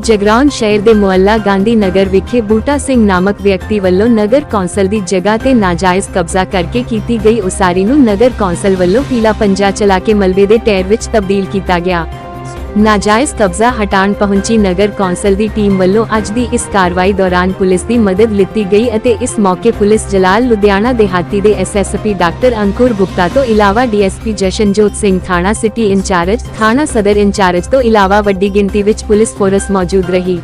ਜਗਰਾਉਂ ਸ਼ਹਿਰ ਦੇ ਮੁਹੱਲਾ ਗਾਂਧੀ ਨਗਰ ਵਿਖੇ ਬੂਟਾ ਸਿੰਘ ਨਾਮਕ ਵਿਅਕਤੀ ਵੱਲੋਂ ਨਗਰ ਕੌਂਸਲ ਦੀ ਜਗ੍ਹਾ ਤੇ ਨਾਜਾਇਜ਼ ਕਬਜ਼ਾ ਕਰਕੇ ਕੀਤੀ ਗਈ ਉਸਾਰੀ ਨੂੰ ਨਗਰ ਕੌਂਸਲ ਵੱਲੋਂ ਪੀਲਾ ਪੰਜਾ ਚਲਾ ਕੇ ਮਲਬੇ ਦੇ ਟਾਇਰ ਵਿੱਚ ਤਬਦੀਲ ਕੀਤਾ ਗਿਆ। ਨਾਜਾਇਜ਼ ਕਬਜ਼ਾ ਹਟਾਉਣ ਪਹੁੰਚੀ ਨਗਰ ਕੌਂਸਲ ਦੀ ਟੀਮ ਵੱਲੋਂ ਅੱਜ ਦੀ ਇਸ ਕਾਰਵਾਈ ਦੌਰਾਨ ਪੁਲਿਸ ਦੀ ਮਦਦ ਲਿੱਤੀ ਗਈ ਅਤੇ ਇਸ ਮੌਕੇ ਪੁਲਿਸ ਜਲਾਲ ਲੁਧਿਆਣਾ ਦੇਹਾਤੀ ਦੇ ਐਸਐਸਪੀ ਡਾਕਟਰ ਅੰਕੁਰ ਗੁਪਤਾ ਤੋਂ ਇਲਾਵਾ ਡੀਐਸਪੀ ਜਸ਼ਨਜੋਤ ਸਿੰਘ ਥਾਣਾ ਸਿਟੀ ਇੰਚਾਰਜ, ਥਾਣਾ ਸਦਰ ਇੰਚਾਰਜ ਤੋਂ ਇਲਾਵਾ ਵੱਡੀ ਗਿਣਤੀ ਵਿੱਚ ਪੁਲਿਸ ਫੋਰਸ ਮੌਜੂਦ ਰਹੀ।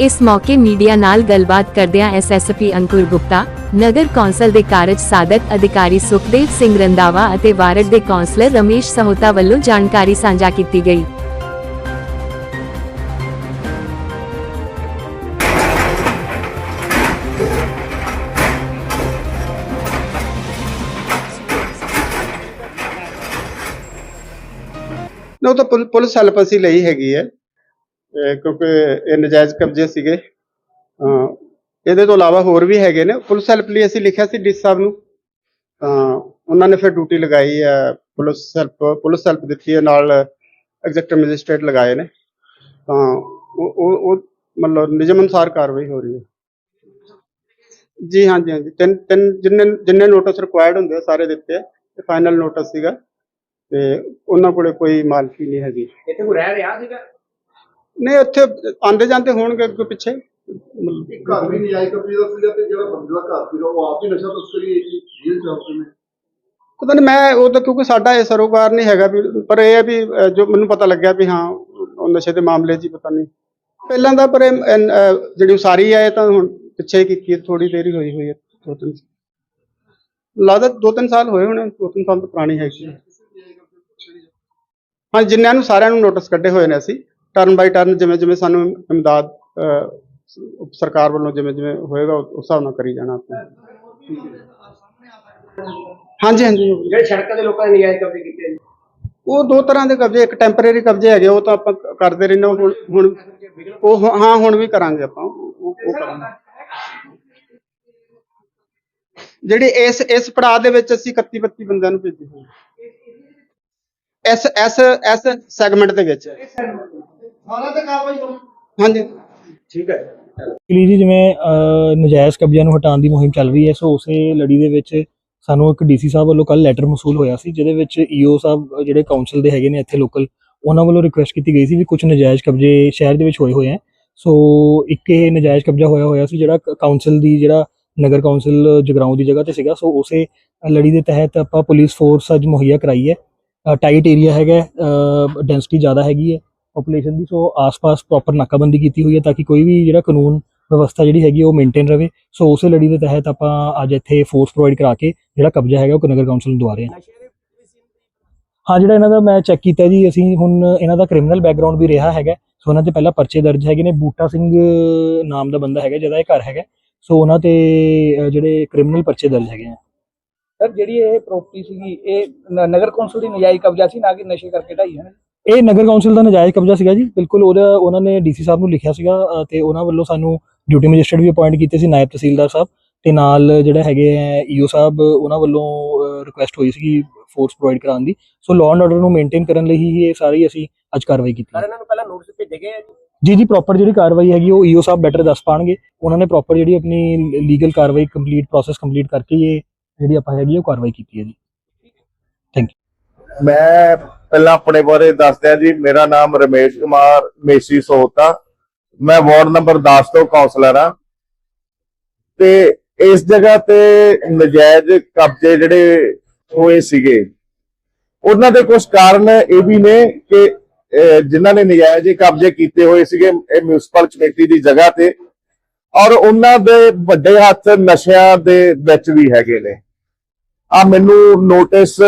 ਇਸ ਮੌਕੇ ਮੀਡੀਆ ਨਾਲ ਗੱਲਬਾਤ ਕਰਦਿਆਂ ਐਸਐਸਪੀ ਅੰਕੁਰ ਗੁਪਤਾ, ਨਗਰ ਕੌਂਸਲ ਦੇ ਕਾਰਜ ਸਾਧਕ ਅਧਿਕਾਰੀ ਸੁਖਦੇਵ ਸਿੰਘ ਰੰਦਾਵਾ ਅਤੇ ਵਾਰਡ ਦੇ ਕੌਂਸਲਰ ਰਮੇਸ਼ ਸਹੋਤਾ ਵੱਲੋਂ ਜਾਣਕਾਰੀ ਸਾਂਝਾ ਕੀਤੀ ਗਈ। ਨਾ, ਉਹ ਤਾਂ ਪੁਲ- ਪੁਲਿਸ ਹੈਲਪ ਅਸੀਂ ਲਈ ਹੈਗੀ ਹੈ। ਅਹ ਕਿਉਂਕਿ ਇਹ ਨਜਾਇਜ਼ ਕਬਜ਼ੇ ਸੀਗੇ। ਅਹ ਇਹਦੇ ਤੋਂ ਇਲਾਵਾ ਹੋਰ ਵੀ ਹੈਗੇ ਨੇ। ਪੁਲਿਸ ਹੈਲਪ ਲਈ ਅਸੀਂ ਲਿਖਿਆ ਸੀ ਡੀ ਸਾਹਿਬ ਨੂੰ। ਤਾਂ ਉਹਨਾਂ ਨੇ ਫਿਰ ਡਿਊਟੀ ਲਗਾਈ ਹੈ। ਪੁਲਿਸ ਹੈਲਪ ਪੁਲਿਸ ਹੈਲਪ ਦਿੱਤੀ ਹੈ। ਨਾਲ ਐਗਜ਼ੈਕਟਿਵ ਮੈਜਿਸਟ੍ਰੇਟ ਲਗਾਏ ਨੇ। ਤਾਂ ਉਹ ਉਹ ਉਹ ਮਤਲਬ ਨਿਯਮ ਅਨੁਸਾਰ ਕਾਰਵਾਈ ਹੋ ਰਹੀ ਹੈ। ਜੀ ਹਾਂਜੀ ਹਾਂਜੀ ਤਿੰਨ ਤਿੰਨ ਜਿੰਨੇ ਜਿੰਨੇ ਨੋਟਿਸ ਰਿਕੁਆਇਰਡ ਹੁੰਦੇ ਆ, ਸਾਰੇ ਦਿੱਤੇ ਆ। ਤੇ ਫਾਈਨਲ ਨੋਟਿਸ ਸੀਗਾ। ਤੇ ਉਹਨਾਂ ਕੋਲੇ ਕੋਈ ਮਾਲਕੀ ਨਹੀਂ ਹੈਗੀ। ਇੱਥੇ ਕੋਈ ਰਹਿ ਰਿਹਾ ਸੀਗਾ? ਨਹੀਂ ਉੱਥੇ ਆਂਦੇ ਜਾਂਦੇ ਹੋਣਗੇ ਅੱਗੇ ਪਿੱਛੇ। ਮਤਲਬ ਘਰ ਵੀ ਨਜਾਇਜ਼ ਕਬਜ਼ੇ ਦਾ ਸੀਗਾ ਤੇ ਜਿਹੜਾ ਬੰਦੇ ਦਾ ਘਰ ਸੀਗਾ ਉਹ ਆਪ ਹੀ ਨਸ਼ਾ ਤਸਕਰੀ ਹੈ ਜੀ ਜੇਲ੍ਹ ਚ ਆਪ ਨੇ। ਪਤਾ ਨਹੀਂ ਮੈਂ ਉਹ ਤਾਂ ਕਿਉਂਕਿ ਸਾਡਾ ਇਹ ਸਰੋਕਾਰ ਨਹੀਂ ਹੈਗਾ ਵੀ ਪਰ ਇਹ ਹੈ ਵੀ ਜੋ ਮੈਨੂੰ ਪਤਾ ਲੱਗਿਆ ਵੀ ਹਾਂ ਉਹ ਨਸ਼ੇ ਦੇ ਮਾਮਲੇ 'ਚ ਹੀ ਪਤਾ ਨਹੀਂ। ਪਹਿਲਾਂ ਦਾ ਪਰ ਜਿਹੜੀ ਉਸਾਰੀ ਹੈ ਇਹ ਤਾਂ ਹੁਣ ਪਿੱਛੇ ਕੀਤੀ ਥੋੜੀ ਦੇਰ ਹੋਈ ਹੋਈ ਹੈ ਦੋ ਤਿੰਨ ਲੱਗਦਾ ਦੋ ਤਿੰਨ ਸਾਲ ਹੋਏ ਹੋਣੇ ਦੋ ਤਿੰਨ ਸਾਲ ਤੋਂ ਪੁਰਾਣੀ ਹੈਗੀ ਹੈ। ਹਾਂ ਜਿੰਨਿਆਂ ਨੂੰ ਸਾਰਿਆਂ ਨੂੰ ਨੋਟਿਸ ਕੱਢੇ ਹੋਏ ਨੇ ਅਸੀਂ ਟਰਨ ਬਾਈ ਟਰਨ ਜਿਵੇਂ ਜਿਵੇਂ ਸਾਨੂੰ ਇਮਦਾਦ ਸਰਕਾਰ ਵੱਲੋਂ ਜਿਵੇਂ ਜਿਵੇਂ ਹੋਏਗਾ ਉਸ ਹਿਸਾਬ ਨਾਲ ਕਰੀ ਜਾਣਾ ਆਪਾਂ। ਹਾਂਜੀ ਹਾਂਜੀ। ਜਿਹੜੇ ਸੜਕਾਂ ਦੇ ਲੋਕਾਂ ਨੇ ਨਜਾਇਜ਼ ਕਬਜ਼ੇ ਕੀਤੇ ਉਹ ਦੋ ਤਰ੍ਹਾਂ ਦੇ ਕਬਜ਼ੇ ਇੱਕ ਟੈਂਪਰੇਰੀ ਕਬਜ਼ੇ ਹੈਗੇ ਉਹ ਤਾਂ ਆਪਾਂ ਕਰਦੇ ਰਹਿੰਦੇ ਹੁਣ ਹੁਣ ਉਹ ਹੁ- ਹੁਣ ਵੀ ਕਰਾਂਗੇ ਆਪਾਂ ਉਹ ਕਰਾਂਗੇ। ਜਿਹੜੀ ਇਸ ਇਸ ਪੜਾਅ ਦੇ ਵਿੱਚ ਅਸੀਂ 31 32 ਬੰਦਿਆਂ ਨੂੰ ਭੇਜੇ ਹੋਏ ਇਸ ਇਸ ਇਸ ਸੈਗਮੈਂਟ ਦੇ ਵਿੱਚ। ਸਾਰਾ ਤੇ ਕਾਰਵਾਈ ਕਰੋ ਹਾਂਜੀ। ਠੀਕ ਹੈ। ਜੀ ਜਿਵੇਂ ਅਹ, ਨਜਾਇਜ਼ ਕਬਜ਼ਿਆਂ ਨੂੰ ਹਟਾਉਣ ਦੀ ਮੁਹਿੰਮ ਚੱਲ ਰਹੀ ਹੈ ਸੋ ਉਸੇ ਲੜੀ ਦੇ ਵਿੱਚ ਸਾਨੂੰ ਇੱਕ ਡੀਸੀ ਸਾਹਿਬ ਵੱਲੋਂ ਕੱਲ ਲੈਟਰ ਮਸੂਲ ਹੋਇਆ ਸੀ ਜਿਹਦੇ ਵਿੱਚ ਈਓ ਸਾਹਿਬ ਅਹ, ਜਿਹੜੇ ਕਾਉਂਸਲ ਦੇ ਹੈਗੇ ਨੇ ਇੱਥੇ ਲੋਕਲ ਉਹਨਾਂ ਵੱਲੋਂ ਰਿਕੁਐਸਟ ਕੀਤੀ ਗਈ ਸੀ ਵੀ ਕੁਝ ਨਜਾਇਜ਼ ਕਬਜ਼ੇ ਸ਼ਹਿਰ ਦੇ ਵਿੱਚ ਹੋਏ ਹੋਏ ਆ ਸੋ ਇੱਕ ਇਹ ਨਜਾਇਜ਼ ਕਬਜ਼ਾ ਹੋਇਆ ਹੋਇਆ ਸੀ ਜਿਹੜਾ ਕਾਉਂਸਲ ਦੀ ਜਿਹੜਾ ਨਗਰ ਕਾਉਂਸਲ ਜਗਰਾਉਂ ਦੀ ਜਗ੍ਹਾ ਤੇ ਸੀਗਾ ਸੋ ਉਸੇ ਲੜੀ ਦੇ ਤਹਿਤ ਆਪਾਂ ਪੁਲਿਸ ਫੋਰਸ ਅੱਜ ਮੁਹੱਈਆ ਕਰਾਈ ਹੈ। ਟਾਈਟ ਏਰੀਆ ਹੈਗਾ ਡੈਂਸਿਟੀ ਜ਼ਿਆਦਾ ਹੈਗੀ ਹੈ ਪੋਪੂਲੇਸ਼ਨ ਦੀ ਸੋ ਆਸ-ਪਾਸ ਪ੍ਰੋਪਰ ਨਾਕਾਬੰਦੀ ਕੀਤੀ ਹੋਈ ਹੈ ਤਾਂ ਕਿ ਕੋਈ ਵੀ ਜਿਹੜਾ ਕਾਨੂੰਨ ਵਿਵਸਥਾ ਜਿਹੜੀ ਹੈਗੀ ਹੈ ਉਹ ਮੇਨਟੇਨ ਰਵੇ। ਸੋ ਉਸੇ ਲੜੀ ਦੇ ਤਹਿਤ ਆਪਾਂ ਅੱਜ ਇੱਥੇ ਫੋਰਸ ਪ੍ਰੋਵਾਈਡ ਕਰਾ ਕੇ ਜਿਹੜਾ ਕਬਜ਼ਾ ਹੈਗਾ ਉਹ ਨਗਰ ਕੌਂਸਲ ਨੂੰ ਦਵਾ ਰਹੇ ਹਾਂ। ਹਾਂ, ਜਿਹੜਾ ਇਹਨਾਂ ਦਾ ਮੈਂ ਚੈੱਕ ਕੀਤਾ ਜੀ, ਅਸੀਂ ਹੁਣ ਇਹਨਾਂ ਦਾ ਕ੍ਰਿਮੀਨਲ ਬੈਕਗ੍ਰਾਉਂਡ ਵੀ ਰਿਹਾ ਹੈਗਾ ਸੋ ਉਹਨਾਂ ਤੇ ਪਹਿਲਾਂ ਪਰਚੇ ਦਰਜ ਹੈਗੇ ਨੇ, ਬੂਟਾ ਸਿੰਘ ਨਾਮ ਦਾ ਬੰਦਾ ਹੈਗਾ ਜਿਹਦਾ ਇਹ ਘਰ ਹੈਗਾ ਸੋ ਉਹਨਾਂ ਤੇ ਜਿਹੜੇ ਕ੍ਰਿਮੀਨਲ ਪਰਚੇ ਦਰਜ ਹੈਗੇ ਆ। ਸਰ ਜਿਹੜੀ ਇਹ ਪ੍ਰਾਪਰਟੀ ਸੀਗੀ ਇਹ ਨ- ਨਗਰ ਕੌਂਸਲ ਦੀ ਨਜਾਇਜ਼ ਕਬਜ਼ਾ ਸੀ ਨਾ ਕਿ ਨਸ਼ੇ ਕਰਕੇ ਢਾਈ ਹੈ ਇਹ ਨਗਰ ਕੌਂਸਲ ਦਾ ਨਜਾਇਜ਼ ਕਬਜ਼ਾ ਸੀਗਾ ਜੀ। ਬਿਲਕੁਲ ਉਹਦਾ ਉਹਨਾਂ ਨੇ ਡੀਸੀ ਸਾਹਿਬ ਨੂੰ ਲਿਖਿਆ ਸੀਗਾ ਅ, ਤੇ ਉਹਨਾਂ ਵੱਲੋਂ ਸਾਨੂੰ ਡਿਊਟੀ ਮੈਜਿਸਟਰੇਟ ਵੀ ਅਪਾਇੰਟ ਕੀਤੇ ਸੀ ਨਾਇਬ ਤਹਿਸੀਲਦਾਰ ਸਾਹਿਬ ਤੇ ਨਾਲ ਜਿਹੜਾ ਹੈਗੇ ਈਓ ਸਾਹਿਬ ਉਹਨਾਂ ਵੱਲੋਂ ਰਿਕੁਐਸਟ ਹੋਈ ਸੀਗੀ ਫੋਰਸ ਪ੍ਰੋਵਾਈਡ ਕਰਾਉਣ ਦੀ। ਸੋ ਲਾਅ ਐਂਡ ਆਰਡਰ ਨੂੰ ਮੇਨਟੇਨ ਕਰਨ ਲਈ ਹੀ ਇਹ ਸਾਰੀ ਅਸੀਂ ਅੱਜ ਕਾਰਵਾਈ ਕੀਤੀ ਸਰ। ਇਹਨਾਂ ਨੂੰ ਪਹਿਲਾਂ ਨੋਟਿਸ ਭੇਜੇ ਗਏ ਆ ਜੀ? ਜੀ ਜੀ ਪ੍ਰੋਪਰ ਜਿਹੜੀ ਕਾਰਵਾਈ ਹੈਗੀ ਉਹ ਈਓ ਸਾਹਿਬ ਬੈਟਰ ਦੱਸ ਪਾਣਗੇ। ਉਹਨਾਂ ਨੇ ਪ੍ਰੋਪਰ ਜਿਹੜੀ ਆਪਣੀ ਲੀਗਲ ਕਾਰਵਾਈ ਕੰਪਲੀਟ ਪ੍ਰੋਸੈਸ ਕੰਪਲੀਟ ਕਰਕੇ ਇਹ ਜਿਹੜੀ ਆਪਾਂ ਹੈਗੀ ਉਹ ਕਾਰਵਾਈ ਕੀਤੀ ਹੈ ਜੀ। ਮੈਂ ਪਹਿਲਾਂ ਆਪਣੇ ਬਾਰੇ ਦੱਸਦਿਆਂ ਜੀ ਮੇਰਾ ਨਾਮ ਰਮੇਸ਼ ਕੁਮਾਰ ਮੇਸੀ ਸੋਹਤਾ ਮੈਂ ਵਾਰਡ ਨੰਬਰ 10 ਤੋਂ ਕਾਉਂਸਲਰ ਹਾਂ। ਤੇ ਇਸ ਜਗ੍ਹਾ ਤੇ ਨਜਾਇਜ਼ ਕਬਜ਼ੇ ਜਿਹੜੇ ਹੋਏ ਸੀਗੇ ਉਹਨਾਂ ਦੇ ਕੁਝ ਕਾਰਨ ਇਹ ਵੀ ਨੇ ਕਿ ਅਹ, ਜਿਨ੍ਹਾਂ ਨੇ ਨਜਾਇਜ਼ ਹੀ ਕਬਜ਼ੇ ਕੀਤੇ ਹੋਏ ਸੀਗੇ ਇਹ ਮਿਊਨਿਸਪਲ ਕਮੇਟੀ ਦੀ ਜਗ੍ਹਾ ਤੇ। ਔਰ ਉਹਨਾਂ ਦੇ ਵੱਡੇ ਹੱਥ ਨਸ਼ਿਆਂ ਦੇ ਵਿੱਚ ਵੀ ਹੈਗੇ ਨੇ। ਆ ਮੈਨੂੰ ਨੋਟਿਸ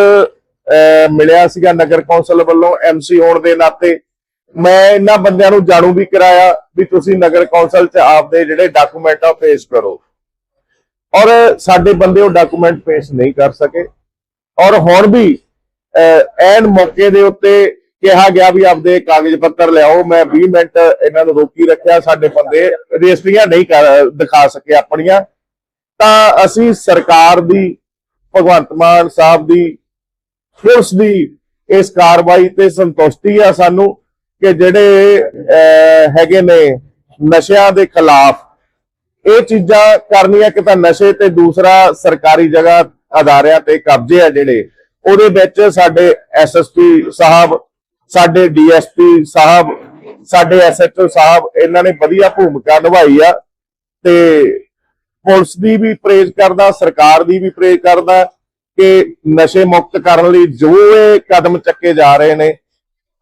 ਮਿਲਿਆ ਸੀਗਾ ਨਗਰ ਕੌਂਸਲ ਵੱਲੋਂ ਐਮਸੀ ਹੋਣ ਦੇ ਨਾਤੇ। ਮੈਂ ਇਹਨਾਂ ਬੰਦਿਆਂ ਨੂੰ ਜਾਣੂ ਵੀ ਕਰਾਇਆ ਵੀ ਤੁਸੀਂ ਨਗਰ ਕੌਂਸਲ 'ਚ ਆਪਦੇ ਜਿਹੜੇ ਡਾਕੂਮੈਂਟ ਆ ਪੇਸ਼ ਕਰੋ। ਔਰ ਸਾਡੇ ਬੰਦੇ ਉਹ ਡਾਕੂਮੈਂਟ ਪੇਸ਼ ਨਹੀਂ ਕਰ ਸਕੇ। ਔਰ ਹੁਣ ਵੀ ਐਨ ਮੌਕੇ ਦੇ ਉੱਤੇ ਕਿਹਾ ਗਿਆ ਵੀ ਆਪਦੇ ਕਾਗਜ਼ ਪੱਤਰ ਲਿਆਓ। ਮੈਂ 20 ਮਿੰਟ ਇਹਨਾਂ ਨੂੰ ਰੋਕੀ ਰੱਖਿਆ, ਸਾਡੇ ਬੰਦੇ ਰਜਿਸਟਰੀਆਂ ਨਹੀਂ ਕਰ, ਦਿਖਾ ਸਕੇ ਆਪਣੀਆਂ। ਤਾਂ ਅਸੀਂ ਸਰਕਾਰ ਦੀ ਭਗਵੰਤ ਮਾਨ ਸਾਹਿਬ ਦੀ, ਪੁਲਿਸ ਦੀ ਇਸ ਕਾਰਵਾਈ ਤੇ ਸੰਤੁਸ਼ਟੀ ਆ ਸਾਨੂੰ ਕਿ ਜਿਹੜੇ ਹੈਗੇ ਨੇ ਨਸ਼ਿਆਂ ਦੇ ਖਿਲਾਫ, ਇਹ ਚੀਜ਼ਾਂ ਕਰਨੀਆਂ ਕਿ ਤਾਂ ਨਸ਼ੇ ਤੇ ਦੂਸਰਾ ਸਰਕਾਰੀ ਜਗ੍ਹਾ ਅਦਾਰਿਆਂ ਤੇ ਕਬਜ਼ੇ ਆ ਜਿਹੜੇ। ਉਹਦੇ ਵਿੱਚ ਸਾਡੇ ਐਸਐਸਪੀ ਸਾਹਿਬ, ਸਾਡੇ ਡੀਐਸਪੀ ਸਾਹਿਬ, ਸਾਡੇ ਐਸਐਚਓ ਸਾਹਿਬ, ਇਹਨਾਂ ਨੇ ਵਧੀਆ ਭੂਮਿਕਾ ਨਿਭਾਈ ਆ ਤੇ ਪੁਲਿਸ ਦੀ ਵੀ ਪ੍ਰੇਜ਼ ਕਰਦਾ, ਸਰਕਾਰ ਦੀ ਵੀ ਪ੍ਰੇਜ਼ ਕਰਦਾ ਕਿ ਨਸ਼ੇ ਮੁਕਤ ਕਰਨ ਲਈ ਜੋ ਇਹ ਕਦਮ ਚੱਕੇ ਜਾ ਰਹੇ ਨੇ,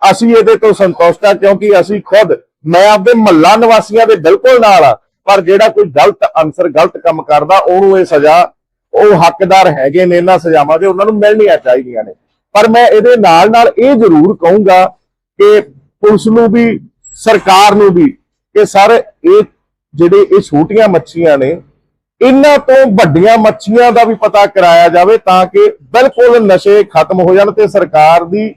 ਅਸੀਂ ਇਹਦੇ ਤੋਂ ਸੰਤੁਸ਼ਟ ਆ ਕਿਉਂਕਿ ਅਸੀਂ ਖੁਦ, ਮੈਂ ਆਪਦੇ ਮਹੱਲਾ ਨਿਵਾਸੀਆਂ ਦੇ ਬਿਲਕੁਲ ਨਾਲ ਆ ਪਰ ਜਿਹੜਾ ਕੋਈ ਗਲਤ ਅਨਸਰ, ਗਲਤ ਕੰਮ ਕਰਦਾ, ਉਹਨੂੰ ਇਹ ਸਜ਼ਾ, ਉਹ ਹੱਕਦਾਰ ਹੈਗੇ ਨੇ, ਇਹਨਾਂ ਸਜ਼ਾਵਾਂ ਦੇ ਉਹਨਾਂ ਨੂੰ ਮਿਲਣੀਆਂ ਚਾਹੀਦੀਆਂ ਨੇ। ਪਰ ਮੈਂ ਇਹਦੇ ਨਾਲ ਨਾਲ ਇਹ ਜ਼ਰੂਰ ਕਹੂੰਗਾ ਕਿ ਪੁਲਿਸ ਨੂੰ ਵੀ, ਸਰਕਾਰ ਨੂੰ ਵੀ, ਕਿ ਸਰ, ਇਹ ਜਿਹੜੇ ਇਹ ਛੋਟੀਆਂ ਮੱਛੀਆਂ ਨੇ ਇਹਨਾਂ ਤੋਂ ਵੱਡੀਆਂ ਮੱਛੀਆਂ ਦਾ ਵੀ ਪਤਾ ਕਰਾਇਆ ਜਾਵੇ ਤਾਂ ਕਿ ਬਿਲਕੁਲ ਨਸ਼ੇ ਖਤਮ ਹੋ ਜਾਣ ਤੇ ਸਰਕਾਰ ਦੀ,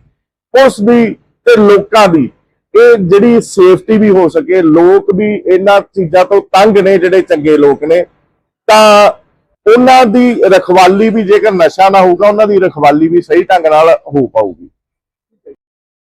ਪੁਲਿਸ ਦੀ ਤੇ ਲੋਕਾਂ ਦੀ ਇਹ ਜਿਹੜੀ ਸੇਫਟੀ ਵੀ ਹੋ ਸਕੇ, ਲੋਕ ਵੀ ਇਹਨਾਂ ਚੀਜ਼ਾਂ ਤੋਂ ਤੰਗ ਨੇ ਜਿਹੜੇ ਚੰਗੇ ਲੋਕ ਨੇ, ਤਾਂ ਉਹਨਾਂ ਦੀ ਰਖਵਾਲੀ ਵੀ ਜੇਕਰ ਨਸ਼ਾ ਨਾ ਹੋਊਗਾ, ਉਹਨਾਂ ਦੀ ਰਖਵਾਲੀ ਵੀ ਸਹੀ ਢੰਗ ਨਾਲ ਹੋ ਪਾਊਗੀ।